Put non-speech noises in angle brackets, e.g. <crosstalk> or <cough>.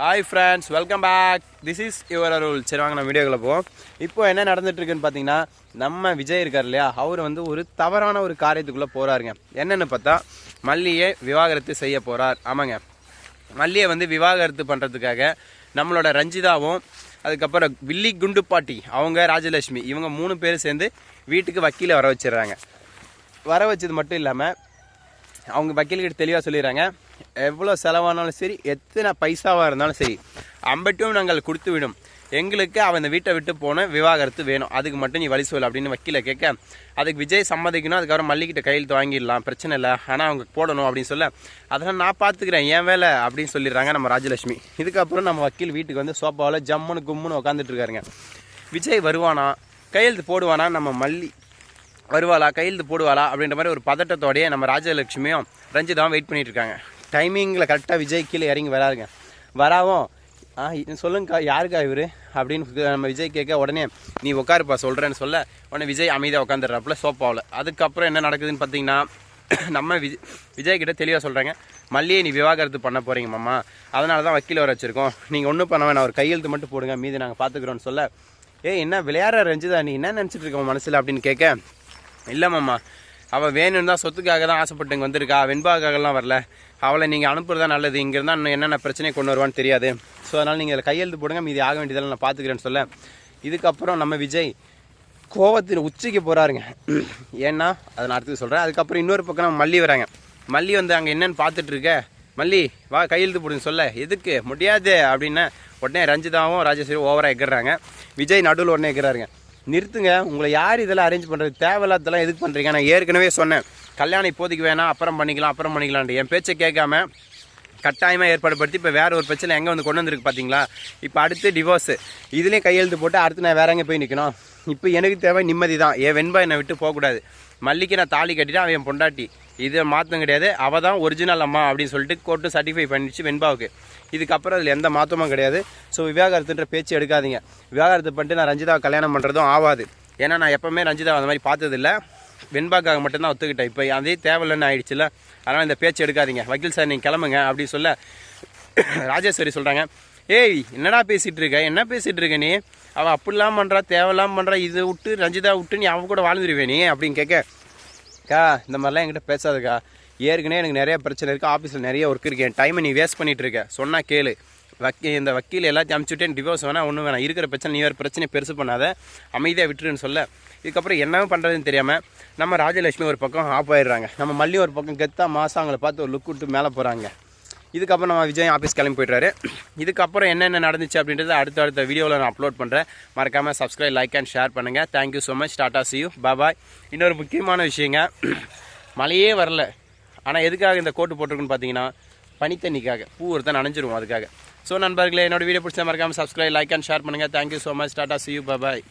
Hi friends welcome back this is your Arul சரி வாங்க நம்ம வீடியோக்குள்ள போவோம். இப்போ என்ன நடந்துட்டுருக்குன்னு பார்த்தீங்கன்னா நம்ம விஜய் இருக்கார் இல்லையா? அவர் வந்து ஒரு தவறான ஒரு காரியத்துக்குள்ளே போகிறாருங்க என்னென்னு பார்த்தா மல்லியை விவாகரத்து செய்ய போகிறார் ஆமாங்க. மல்லியை வந்து விவாகரத்து பண்ணுறதுக்காக நம்மளோட ரஞ்சிதாவும் அதுக்கப்புறம் வில்லி குண்டு பாட்டி அவங்க ராஜலட்சுமி இவங்க மூணு பேர் சேர்ந்து வீட்டுக்கு வக்கீலை வர வச்சிடுறாங்க. வர வச்சது மட்டும் இல்லாமல் அவங்க வக்கீல்கிட்ட தெளிவாக சொல்லிடுறாங்க. எவ்வளோ செலவானாலும் சரி எத்தனை பைசாவாக இருந்தாலும் சரி அம்பட்டும் நாங்கள் கொடுத்து விடும் எங்களுக்கு அவன் இந்த வீட்டை விட்டு போன விவாகரத்து வேணும். அதுக்கு மட்டும் நீ வழி சொல் அப்படின்னு வக்கீல கேட்க அதுக்கு விஜய் சம்மதிக்கணும் அதுக்கப்புறம் மல்லிகிட்ட கையெழுத்து வாங்கிடலாம் பிரச்சனை இல்லை. ஆனால் அவங்க போடணும் அப்படின்னு சொல்ல அதெல்லாம் நான் பார்த்துக்கிறேன் என் வேலை அப்படின்னு சொல்லிடுறாங்க நம்ம ராஜலட்சுமி. இதுக்கப்புறம் நம்ம வக்கீல் வீட்டுக்கு வந்து சோஃபாவில் ஜம்முன்னு கும்முன்னு உட்காந்துட்டு இருக்காருங்க. விஜய் வருவானா? கையெழுத்து போடுவானா? நம்ம மல்லி வருவாளா? கையெழுத்து போடுவாளா? அப்படின்ற மாதிரி ஒரு பதட்டத்தோடயே நம்ம ராஜலட்சுமியும் ரஞ்சிதாவும் வெயிட் பண்ணிட்டு இருக்காங்க டைமிங்கில் கரெக்டாக விஜய் கீழே இறங்கி வராருங்க. வராவும் ஆ சொல்லுங்கக்கா யாருக்கா இவர்? அப்படின்னு நம்ம விஜய் கேட்க உடனே நீ உட்காருப்பா சொல்கிறேன்னு சொல்ல. உடனே விஜய் அமைதியாக உட்காந்துடுறாப்புல சோப்பாவில் அதுக்கப்புறம் என்ன நடக்குதுன்னு பார்த்தீங்கன்னா <clears throat> நம்ம விஜய் விஜய்கிட்ட தெளிவாக சொல்கிறாங்க மல்லியை நீ விவாகரத்து பண்ண போகிறீங்க மாமா. அதனால தான் வக்கீல் வர வச்சுருக்கோம். நீங்கள் ஒன்றும் பண்ண வேணாம். ஒரு கையெழுத்து மட்டும் போடுங்க. மீதி நாங்கள் பார்த்துக்குறோன்னு சொல்ல. ஏய் என்ன விளையாடுற ரஞ்சிதா? நீ என்ன நினச்சிட்டு இருக்க மனசில்? அப்படின்னு கேட்க இல்லை மாமா. அவள் வேணும்னு தான் சொத்துக்காக தான் ஆசைப்பட்டு இங்கே வந்திருக்கா. வெண்பாக்காகலாம் வரல. அவளை நீங்கள் அனுப்புறதா நல்லது. இங்கே இருந்தால் இன்னும் என்னென்ன பிரச்சனை கொண்டு வருவான்னு தெரியாது. ஸோ அதனால் நீங்கள் கையெழுத்து போடுங்க. மீதி ஆக வேண்டியதெல்லாம் நான் பார்த்துக்கிறேன்னு சொல்ல. இதுக்கப்புறம் நம்ம விஜய் கோவத்தின் உச்சிக்கு போகிறாருங்க ஏன்னா அதை நான் அடுத்து சொல்கிறேன் அதுக்கப்புறம் இன்னொரு பக்கம் நம்ம மல்லி வராங்க. மல்லி வந்து அங்கே என்னென்னு பார்த்துட்ருக்க மல்லி வா கையெழுத்து போடுன்னு சொல்ல. எதுக்கு? முடியாது அப்படின்னு உடனே ரஞ்சிதாவும் ராஜேஸ்வரி ஓவராக எகிறாங்க விஜய் நடுவில் உடனே எகிறாருங்க நிறுத்துங்க. உங்களை யார் இதெல்லாம் அரேஞ்ச் பண்ணுறது தேவையில்லாதெல்லாம் எதுக்கு பண்ணுறீங்க நான் ஏற்கனவே சொன்னேன். கல்யாணம் இப்போதைக்கு வேணாம் அப்புறம் பண்ணிக்கலாம் அப்புறம் பண்ணிக்கலான்ட்டு என் பேச்சை கேட்காம கட்டாயமாக ஏற்பாடுபடுத்தி இப்போ வேறு ஒரு பிரச்சனை எங்கே வந்து கொண்டு வந்திருக்கு பார்த்தீங்களா இப்போ அடுத்து டிவோர்ஸு இதுலேயும் கையெழுத்து போட்டு அடுத்து நான் வேற எங்கே போய் நிற்கணும் இப்போ எனக்கு தேவை நிம்மதி தான் என் வெண்பா என்னை விட்டு போகக்கூடாது. மல்லிக்கு நான் தாலி கட்டிட்டு அவன் என் பொண்டாட்டி. இதை மாற்றம் கிடையாது. அவள் தான் ஒரிஜினல் அம்மா அப்படின்னு சொல்லிட்டு கோர்ட்டு சர்டிஃபை பண்ணிச்சு வெண்பாவுக்கு. இதுக்கப்புறம் அதில் எந்த மாற்றமும் கிடையாது. ஸோ விவாகரத்துன்ற பேச்சு எடுக்காதீங்க. விவாகரத்து பண்ணிட்டு நான் ரஞ்சிதாவை கல்யாணம் பண்ணுறதும் ஆகாது ஏன்னா நான் எப்போவுமே ரஞ்சிதாவை அந்த மாதிரி பார்த்ததில்ல. வெண்பாக்காக மட்டும்தான் ஒத்துக்கிட்டேன். இப்போ அதே தேவையில்லைன்னு ஆயிடுச்சுல அதனால் இந்த பேச்சு எடுக்காதீங்க. வக்கீல் சார் நீங்கள் கிளம்புங்க அப்படின்னு சொல்ல ராஜேஸ்வரி சொல்கிறாங்க ஏய் என்னடா பேசிகிட்டு இருக்க என்ன பேசிகிட்டு இருக்க நீ? அவள் அப்படிலாம் பண்ணுறா தேவையில்லாம பண்ணுறா இதை விட்டு ரஞ்சிதா விட்டு நீ அவ கூட வாழ்ந்துருவே நீ அப்படின்னு கேட்க அக்கா இந்த மாதிரிலாம் என்கிட்ட பேசாதுக்கா. ஏற்கனவே எனக்கு நிறைய பிரச்சனை இருக்குது ஆஃபீஸில் நிறைய ஒர்க் இருக்கேன் டைமை நீ வேஸ்ட் பண்ணிகிட்டு இருக்க சொன்னால் கேளு. வக்கீ இந்த வக்கீல் எல்லாத்தையும் அமுச்சுட்டேன் டிவோர்ஸ் வேணால் ஒன்றும் வேணாம். இருக்கிற பிரச்சனை நீ வேறு பிரச்சனை பெருசு பண்ணாத. அமைதியாக விட்டுருன்னு சொல்ல. இதுக்கப்புறம் என்ன பண்ணுறதுன்னு தெரியாமல் நம்ம ராஜலட்சுமி ஒரு பக்கம் ஆஃப் ஆயிடுறாங்க. நம்ம மல்லி ஒரு பக்கம் கெத்தா மாதம் அவங்கள பார்த்து ஒரு லுக் விட்டு மேலே போகிறாங்க இதுக்கப்புறம் நம்ம விஜய் ஆஃபீஸ் கிளம்பி போயிட்டாரு இதுக்கப்புறம் என்னென்ன நடந்துச்சு அப்படின்றத அடுத்த அடுத்த வீடியோவில் நான் அப்லோட் பண்ணுறேன் மறக்காமல் சப்ஸ்கிரைப் லைக் அண்ட் ஷேர் பண்ணுங்கள் thank you so much tata see you bye bye இன்னொரு முக்கியமான விஷயங்க. மழையே வரல. ஆனால் எதுக்காக இந்த கோட்டு போட்டிருக்குன்னு பார்த்தீங்கன்னா பனித்தண்ணிக்காக பூ ஒருத்தன் நனைஞ்சிருவோம் அதுக்காக. ஸோ நண்பர்களே என்னோட வீடியோ பிடிச்சா மறக்காமல் சப்ஸ்கிரைப் லைக் அண்ட் ஷேர் பண்ணுங்கள் thank you so much tata see you bye bye